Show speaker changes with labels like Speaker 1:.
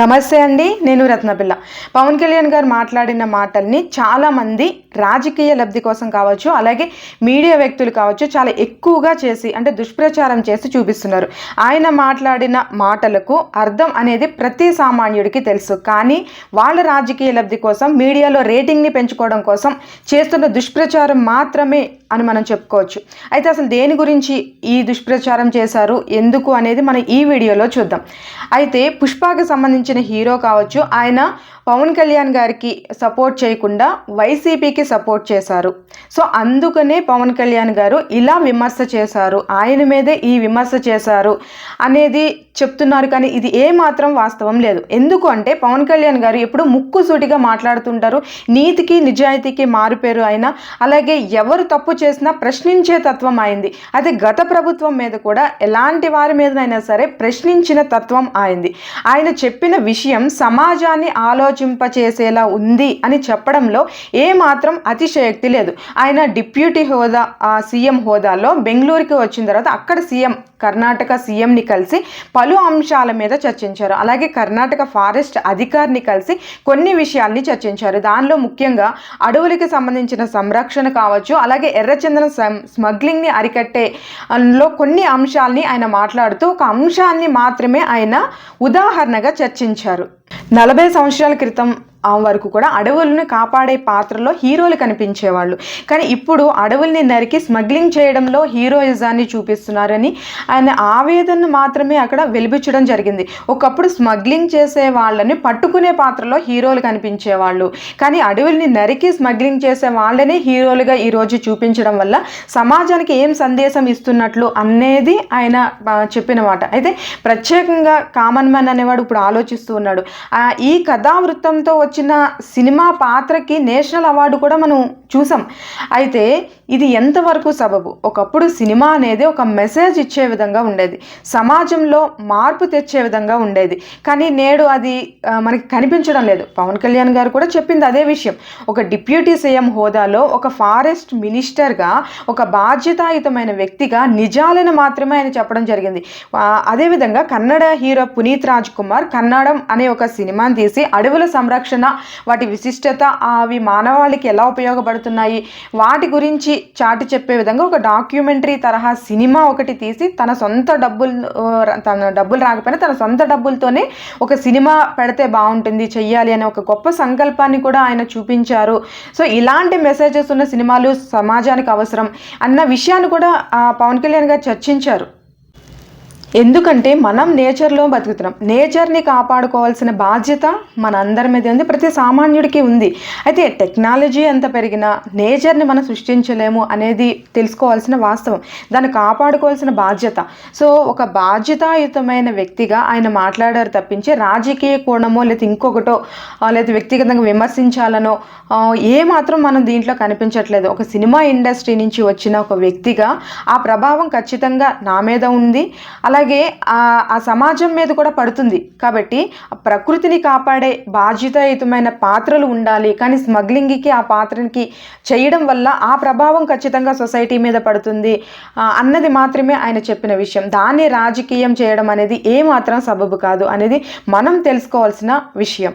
Speaker 1: నమస్తే అండి నేను రత్నపిల్ల పవన్ కళ్యాణ్ గారు మాట్లాడిన మాటల్ని చాలామంది రాజకీయ లబ్ధి కోసం కావచ్చు అలాగే మీడియా వ్యక్తులు కావచ్చు చాలా ఎక్కువగా చేసి అంటే దుష్ప్రచారం చేసి చూపిస్తున్నారు. ఆయన మాట్లాడిన మాటలకు అర్థం అనేది ప్రతి సామాన్యుడికి తెలుసు. కానీ వాళ్ళ రాజకీయ లబ్ధి కోసం మీడియాలో రేటింగ్ని పెంచుకోవడం కోసం చేస్తున్న దుష్ప్రచారం మాత్రమే అని మనం చెప్పుకోవచ్చు. అయితే అసలు దేని గురించి ఈ దుష్ప్రచారం చేశారు? ఎందుకు అనేది మనం ఈ వీడియోలో చూద్దాం. అయితే పుష్పకి సంబంధించిన హీరో కావచ్చు ఆయన పవన్ కళ్యాణ్ గారికి సపోర్ట్ చేయకుండా వైసీపీకి సపోర్ట్ చేశారు. సో అందుకనే పవన్ కళ్యాణ్ గారు ఇలా విమర్శ చేశారు. ఆయన మీదే ఈ విమర్శ చేశారు అనేది చెప్తున్నారు కానీ ఇది ఏ మాత్రం వాస్తవం లేదు. ఎందుకు అంటే పవన్ కళ్యాణ్ గారు ఎప్పుడు ముక్కుసూటిగా మాట్లాడుతుంటారు. నీతికి నిజాయితీకి మారుపేరు ఆయన అలాగే ఎవరు తప్పు చేసినా ప్రశ్నించే తత్వం అయింది. అదే గత ప్రభుత్వం మీద కూడా ఎలాంటి వారి మీదనైనా సరే ప్రశ్నించిన తత్వం అయింది. ఆయన చెప్పిన విషయం సమాజాన్ని ఆలోచింపచేసేలా ఉంది అని చెప్పడంలో ఏ మాత్రం అతిశయోక్తి లేదు. ఆయన డిప్యూటీ హోదా సీఎం హోదాలో బెంగళూరుకి వచ్చిన తర్వాత అక్కడ సీఎం కర్ణాటక సీఎంని కలిసి పలు అంశాల మీద చర్చించారు. అలాగే కర్ణాటక ఫారెస్ట్ అధికారిని కలిసి కొన్ని విషయాల్ని చర్చించారు. దానిలో ముఖ్యంగా అడవులకి సంబంధించిన సంరక్షణ కావచ్చు అలాగే ఎర్రచందన స్మగ్లింగ్ని అరికట్టే లో కొన్ని అంశాల్ని ఆయన మాట్లాడుతూ ఒక అంశాన్ని మాత్రమే ఆయన ఉదాహరణగా చర్చించారు. నలభై సంవత్సరాల క్రితం వరకు కూడా అడవులను కాపాడే పాత్రలో హీరోలు కనిపించేవాళ్ళు. కానీ ఇప్పుడు అడవుల్ని నరికి స్మగ్లింగ్ చేయడంలో హీరోయిజాన్ని చూపిస్తున్నారని ఆయన ఆవేదనను మాత్రమే అక్కడ వెలిపించడం జరిగింది. ఒకప్పుడు స్మగ్లింగ్ చేసే వాళ్ళని పట్టుకునే పాత్రలో హీరోలు కనిపించేవాళ్ళు. కానీ అడవుల్ని నరికి స్మగ్లింగ్ చేసే వాళ్ళనే హీరోలుగా ఈరోజు చూపించడం వల్ల సమాజానికి ఏం సందేశం ఇస్తున్నట్లు అనేది ఆయన చెప్పిన మాట అయితే ప్రత్యేకంగా కామన్ మ్యాన్ అనేవాడు ఇప్పుడు ఆలోచిస్తూ ఉన్నాడు. ఈ కథావృత్తంతో వచ్చిన సినిమా పాత్రకి నేషనల్ అవార్డు కూడా మనం చూసాం. అయితే ఇది ఎంతవరకు సబబు? ఒకప్పుడు సినిమా అనేది ఒక మెసేజ్ ఇచ్చే విధంగా ఉండేది. సమాజంలో మార్పు తెచ్చే విధంగా ఉండేది. కానీ నేడు అది మనకి కనిపించడం లేదు. పవన్ కళ్యాణ్ గారు కూడా చెప్పింది అదే విషయం. ఒక డిప్యూటీ సీఎం హోదాలో ఒక ఫారెస్ట్ మినిస్టర్గా ఒక బాధ్యతాయుతమైన వ్యక్తిగా నిజాలను మాత్రమే ఆయన చెప్పడం జరిగింది. అదేవిధంగా కన్నడ హీరో పునీత్ రాజ్ కుమార్ కన్నడం అనే ఒక సినిమాని తీసి అడవుల సంరక్షణ వాటి విశిష్టత అవి మానవాళికి ఎలా ఉపయోగపడుతున్నాయి వాటి గురించి చాటి చెప్పే విధంగా ఒక డాక్యుమెంటరీ తరహా సినిమా ఒకటి తీసి తన సొంత డబ్బులు తన డబ్బులు రాకపోయినా తన సొంత డబ్బులతోనే ఒక సినిమా పెడితే బాగుంటుంది చెయ్యాలి అనే ఒక గొప్ప సంకల్పాన్ని కూడా ఆయన చూపించారు. సో ఇలాంటి మెసేజెస్ ఉన్న సినిమాలు సమాజానికి అవసరం అన్న విషయాన్ని కూడా పవన్ కళ్యాణ్ గారు చర్చించారు. ఎందుకంటే మనం నేచర్లో బతుకుతున్నాం. నేచర్ని కాపాడుకోవాల్సిన బాధ్యత మన అందరి మీద ఉంది. ప్రతి సామాన్యుడికి ఉంది. అయితే టెక్నాలజీ ఎంత పెరిగినా నేచర్ని మనం సృష్టించలేము అనేది తెలుసుకోవాల్సిన వాస్తవం. దాన్ని కాపాడుకోవాల్సిన బాధ్యత. సో ఒక బాధ్యతాయుతమైన వ్యక్తిగా ఆయన మాట్లాడారు తప్పించి రాజకీయ కోణమో లేదా ఇంకొకటో లేదా వ్యక్తిగతంగా విమర్శించాలనో ఏ మాత్రం మనం దీంట్లో కనిపించట్లేదు. ఒక సినిమా ఇండస్ట్రీ నుంచి వచ్చిన ఒక వ్యక్తిగా ఆ ప్రభావం ఖచ్చితంగా నా మీద ఉంది. అలా అలాగే ఆ సమాజం మీద కూడా పడుతుంది. కాబట్టి ప్రకృతిని కాపాడే బాధ్యతాయుతమైన పాత్రలు ఉండాలి. కానీ స్మగ్లింగ్కి ఆ పాత్రకి చేయడం వల్ల ఆ ప్రభావం ఖచ్చితంగా సొసైటీ మీద పడుతుంది. అన్నది మాత్రమే ఆయన చెప్పిన విషయం. దాన్ని రాజకీయం చేయడం అనేది ఏమాత్రం సబబు కాదు అనేది మనం తెలుసుకోవాల్సిన విషయం.